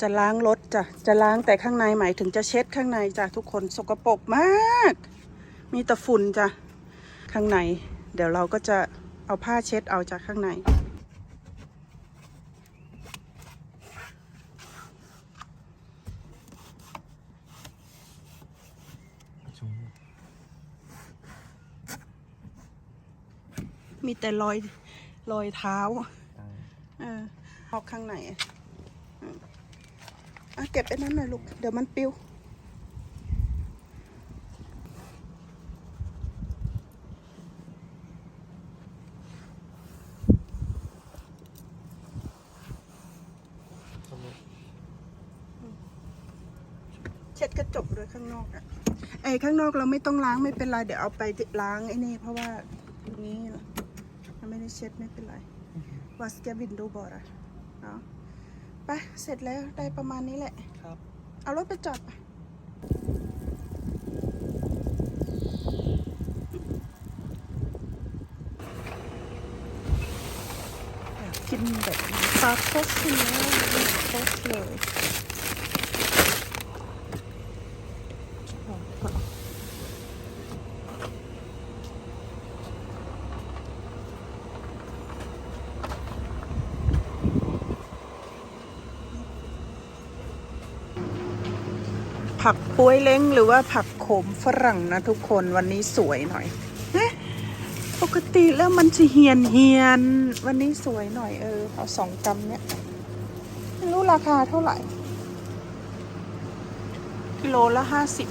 จะล้างรถจ้ะ จะล้างแต่ข้างในหมายถึงจะเช็ดข้างในจ้ะทุกคนสกปรกมาก มีแต่ฝุ่นจ้ะ ข้างใน เดี๋ยวเราก็จะเอาผ้าเช็ดเอาจากข้างใน มีแต่รอยรอยเท้า เออออกข้างใน อะอืมอะเก็บไอ้นั้นหน่อยลูก เดี๋ยวมันปิวเช็ดกระจกด้วยข้างนอกอะไอ้ข้างนอกเราไม่ต้องล้างไม่เป็นไร เดี๋ยวเอาไปล้างไอ้นี่เพราะว่าตรงนี้เราไม่ได้เช็ดไม่เป็นไรวัสแกวินดูบอร์อะเนาะ ไปเสร็จแล้วได้ประมาณนี้แหละ ครับ เอารถไปจอดไปอยากกินแบบปลาโคสเลยโคสเลย ผักป้วยเล้งหรือว่าผักโขมฝรั่งนะทุกคนวันนี้สวยหน่อยปกติแล้วมันจะเฮียนเฮียนวันนี้สวยหน่อยเออเอาสองกำเนี่ยไม่รู้ราคาเท่าไหร่ กิโลละห้าสิบ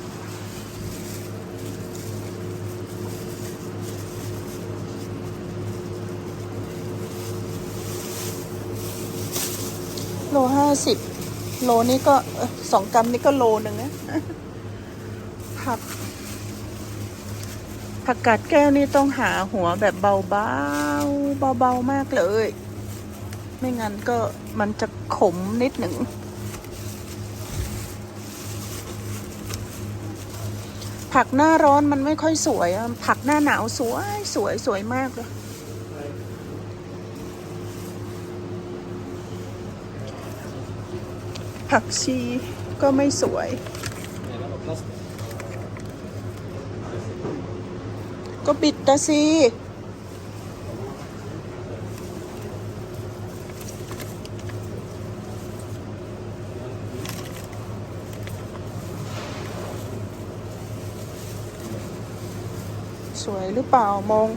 โลห้าสิบโลนี้ก็สองกรัมนี่ก็โลหนึ่ง ผัก ผักกาดแก้วนี่ต้องหาหัวแบบเบาๆเบาๆมากเลย ไม่งั้นก็มันจะขมนิดหนึ่ง ผักหน้าร้อนมันไม่ค่อยสวยอะผักหน้าหนาวสวยสวยสวยมากเลยผักชีก็ไม่สวย ก็บิดนะสิสวยหรือเปล่ามอง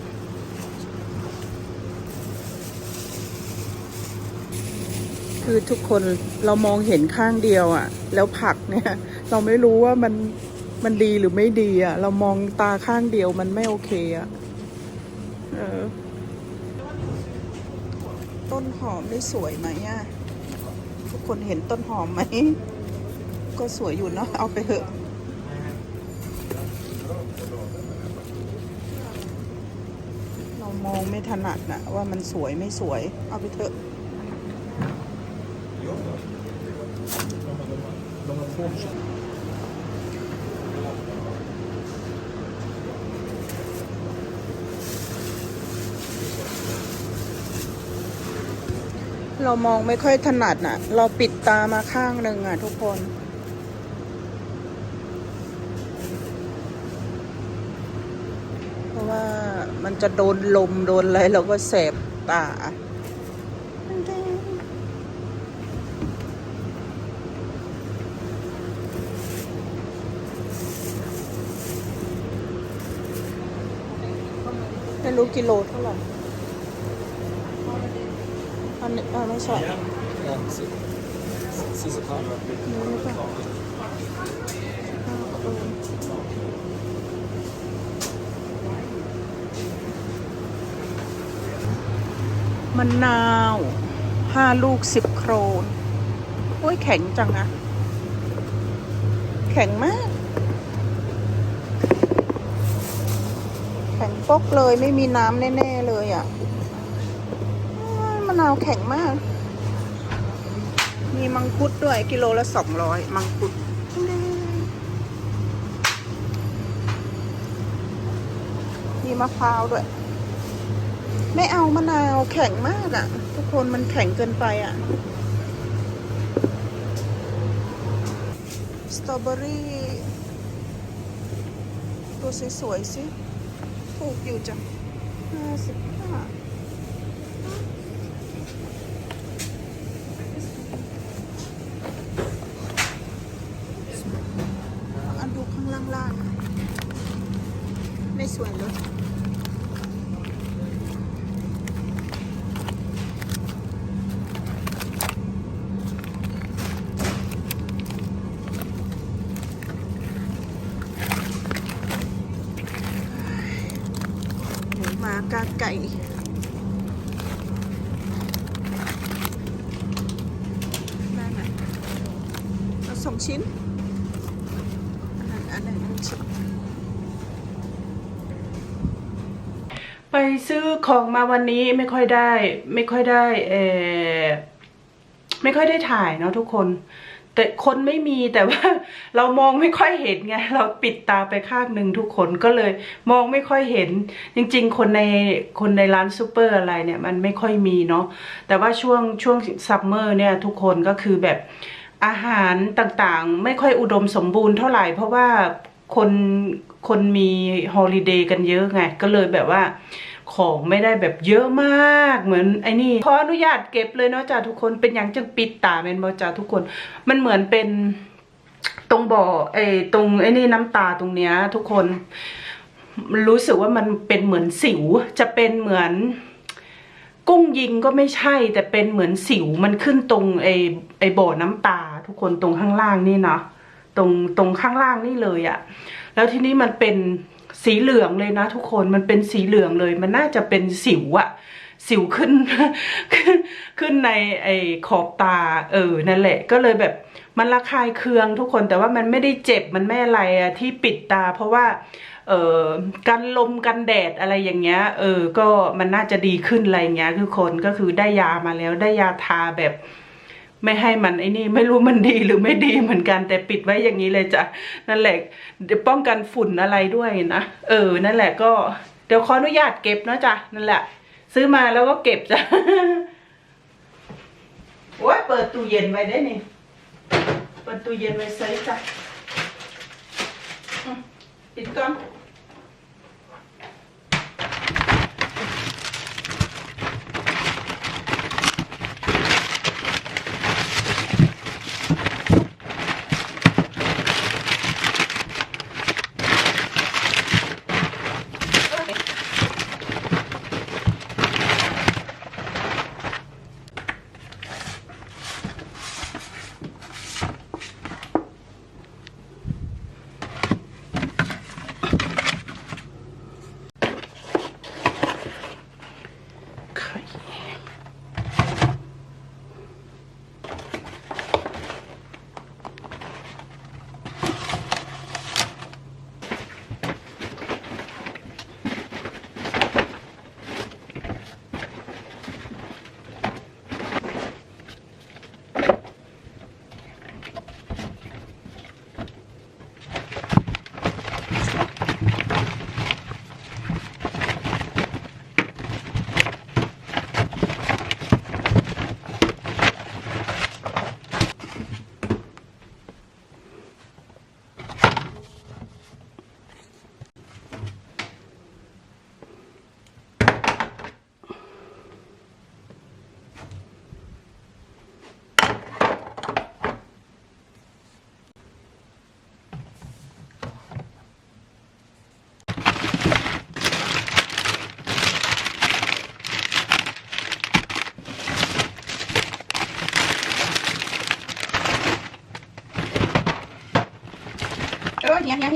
คือทุกคนเรามองเห็นข้างเดียวอะ่ะ แล้วผักเนี่ย เราไม่รู้ว่ามัน มันดีหรือไม่ดีอะ่ะเรามองตาข้างเดียวมันไม่โอเคอะ่ะเออ ต้นหอมได้สวยไหมอะ่ะทุกคนเห็นต้นหอมไหม ก็สวยอยู่เนาะเอาไปเถอะเรามองไม่ถนัดนะว่ามันสวยไม่สวย เอาไปเถอะ เรามองไม่ค่อยถนัดน่ะ เราปิดตามาข้างหนึ่งอะทุกคน เพราะว่ามันจะโดนลมโดนอะไรเราก็แสบตาไม่รู้กิโลเท่าไหร่ อันนี้อ่าไม่ใช่ Ja, sie, sie ist klar. นี่หรือเปล่ามันาวห้าลูกสิบโครนโอ้ยแข็งจังอะแข็งมาก แข็งปกเลยไม่มีน้ำแน่ ๆ เลยอะ่ะ นาวแข็งมาก มีมังคุดด้วยกิโลละสองร้อยมังคุดมีมะพร้าวด้วย ไม่เอามะนาวแข็งมากอะ่ะ ทุกคนมันแข็งเกินไปอะ่ะอเบอรี่ตัวสวยๆสิถูกอยู่จ้ะห้าสิบห้าอันดูข้างล่างๆ ไม่สวยเลย หมูหมา กาไก่ได้ไหมเอาสองชิ้น อันอันไหนหนึ่งชิ้นไปซื้อของมาวันนี้ไม่ค่อยได้ ไม่ค่อยได้เออไม่ค่อยได้ถ่ายเนาะทุกคน แต่คนไม่มีแต่ว่าเรามองไม่ค่อยเห็นไง เราปิดตาไปข้างหนึ่งทุกคนก็เลยมองไม่ค่อยเห็น จริง ๆ คนในคนในร้านซูเปอร์อะไรเนี่ยมันไม่ค่อยมีเนาะแต่ว่าช่วงช่วงซัมเมอร์เนี่ยทุกคนก็คือแบบอาหารต่างๆ ไม่ค่อยอุดมสมบูรณ์เท่าไหร่ เพราะว่าคนคนมีฮอลิเดย์กันเยอะไง ก็เลยแบบว่า ของไม่ได้แบบเยอะมากเหมือนไอ้นี่ขออนุญาตเก็บเลยเนาะจ้าทุกคนเป็นอย่างจังปิดตาเป็นบอจ้าทุกคน มันเหมือนเป็นตรงบ่อไอ้ตรงไอ้นี่น้ำตาตรงเนี้ย ทุกคนมันรู้สึกว่ามันเป็นเหมือนสิวจะเป็นเหมือน กุ้งยิงก็ไม่ใช่ แต่เป็นเหมือนสิวมันขึ้นตรงไอ้ไอ้บ่อน้ำตา ทุกคนตรงข้างล่างนี่เนาะตรงตรงข้างล่างนี่เลยอะแล้วทีนี้มันเป็น สีเหลืองเลยนะทุกคนมันเป็นสีเหลืองเลย มันน่าจะเป็นสิวอะสิวขึ้นขึ้นในไอ้ขอบตา เออนั่นแหละ ก็เลยแบบมันระคายเคืองทุกคนแต่ว่ามันไม่ได้เจ็บมันไม่อะไรอะที่ปิดตา เพราะว่า เอ่อกันลมกันแดดอะไรอย่างเงี้ย เออ ก็มันน่าจะดีขึ้นอะไรเงี้ยทุกคนก็คือได้ยามาแล้วได้ยาทาแบบ ไม่ให้มันไอ้นี่ไม่รู้มันดีหรือไม่ดีเหมือนกันแต่ปิดไว้อย่างนี้เลยจ้ะนั่นแหละป้องกันฝุ่นอะไรด้วยนะเออ นั่นแหละก็เดี๋ยวขออนุญาตเก็บนะจ้ะนั่นแหละ ซื้อมาแล้วก็เก็บจ้ะโอ้ยเปิดตู้เย็นไว้ได้นี่เปิดตู้เย็นไว้ใส่จ้ะอืมปิดก่อน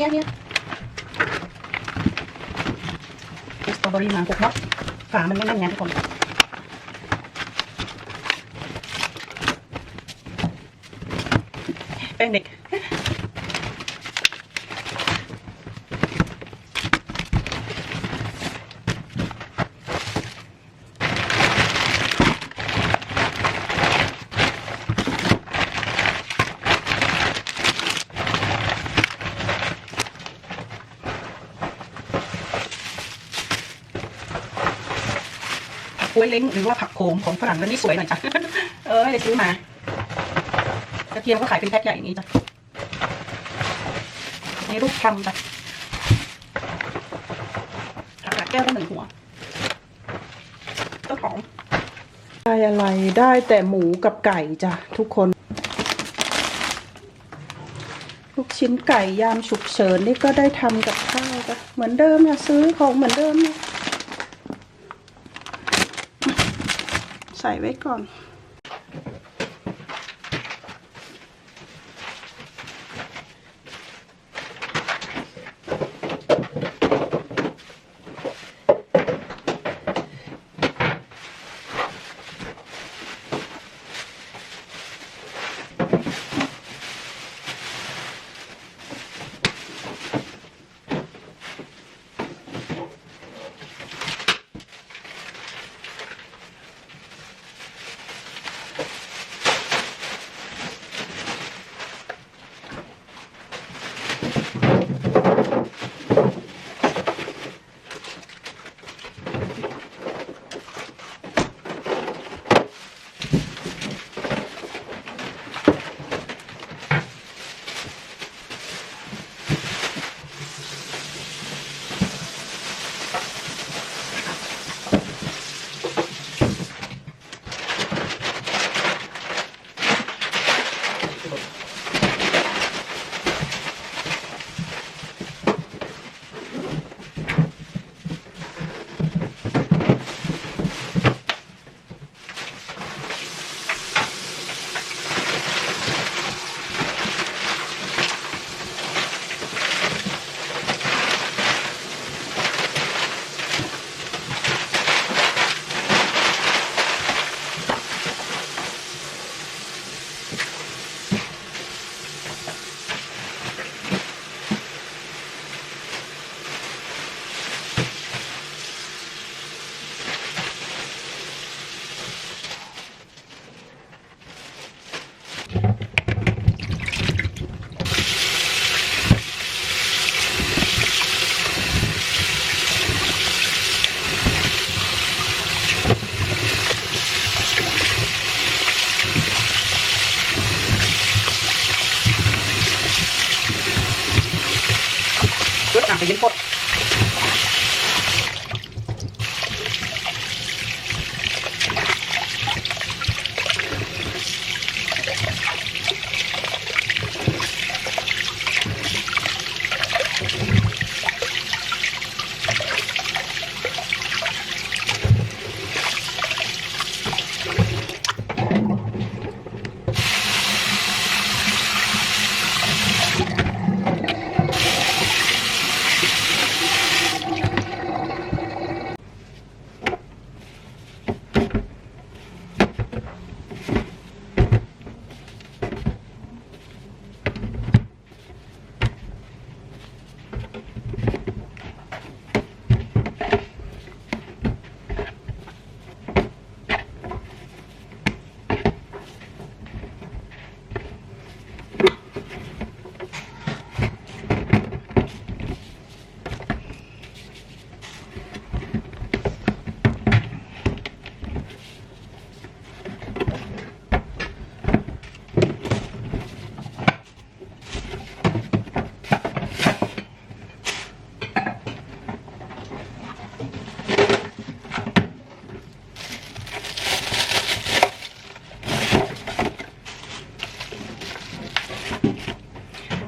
ออเฮียเฮียเฮียเฮียสตรอเบอรี่มาถูกเนาะฝามันไม่แน่นไงทุกคนแป้งเด็ก วยเล้งหรือว่าผักโขมของฝรั่งแล้วนี่สวยหน่อยจ้ะ เออได้ซื้อมากระเทียมก็ขายเป็นแพ็คใหญ่อย่างนี้จ้ะนี่รูปคำจ้ะผักกาดแก้วละหนึ่งหัวต้นหอมได้อะไรได้แต่หมูกับไก่จ้ะทุกคน ลูกชิ้นไก่ยามฉุกเฉินนี่ก็ได้ทำกับข้าวจ้ะเหมือนเดิมนะซื้อของเหมือนเดิมนะ ใส่ไว้ก่อน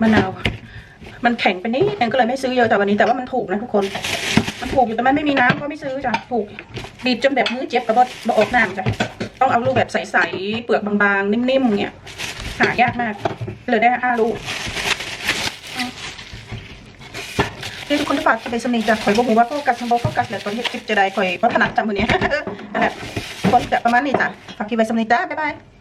มะนาว มันแข็งไปนิดนึงก็เลยไม่ซื้อเยอะแต่วันนี้แต่ว่ามันถูกนะทุกคน มันถูกอยู่แต่มันไม่มีน้ำก็ไม่ซื้อจ้ะถูกบีบจนแบบมือเจ็บกระบอกออกน้ำจ้ะต้องเอาลูกแบบใสๆเปลือกบางๆนิ่มๆเนี่ยหายากมากเลยได้ห้าลูกนี่ทุกคนที่ฝากจะไปสนิทจ้ะข่อยบอกว่าโฟกัสมันบอกโฟกัสเลยตอนที่คลิปจะได้ข่อยพราะถนัดจำมือเนี้ยนั่นแหละคนจะประมาณนี้จ้ะฝากกินไปสนิทจ้าบ๊ายบาย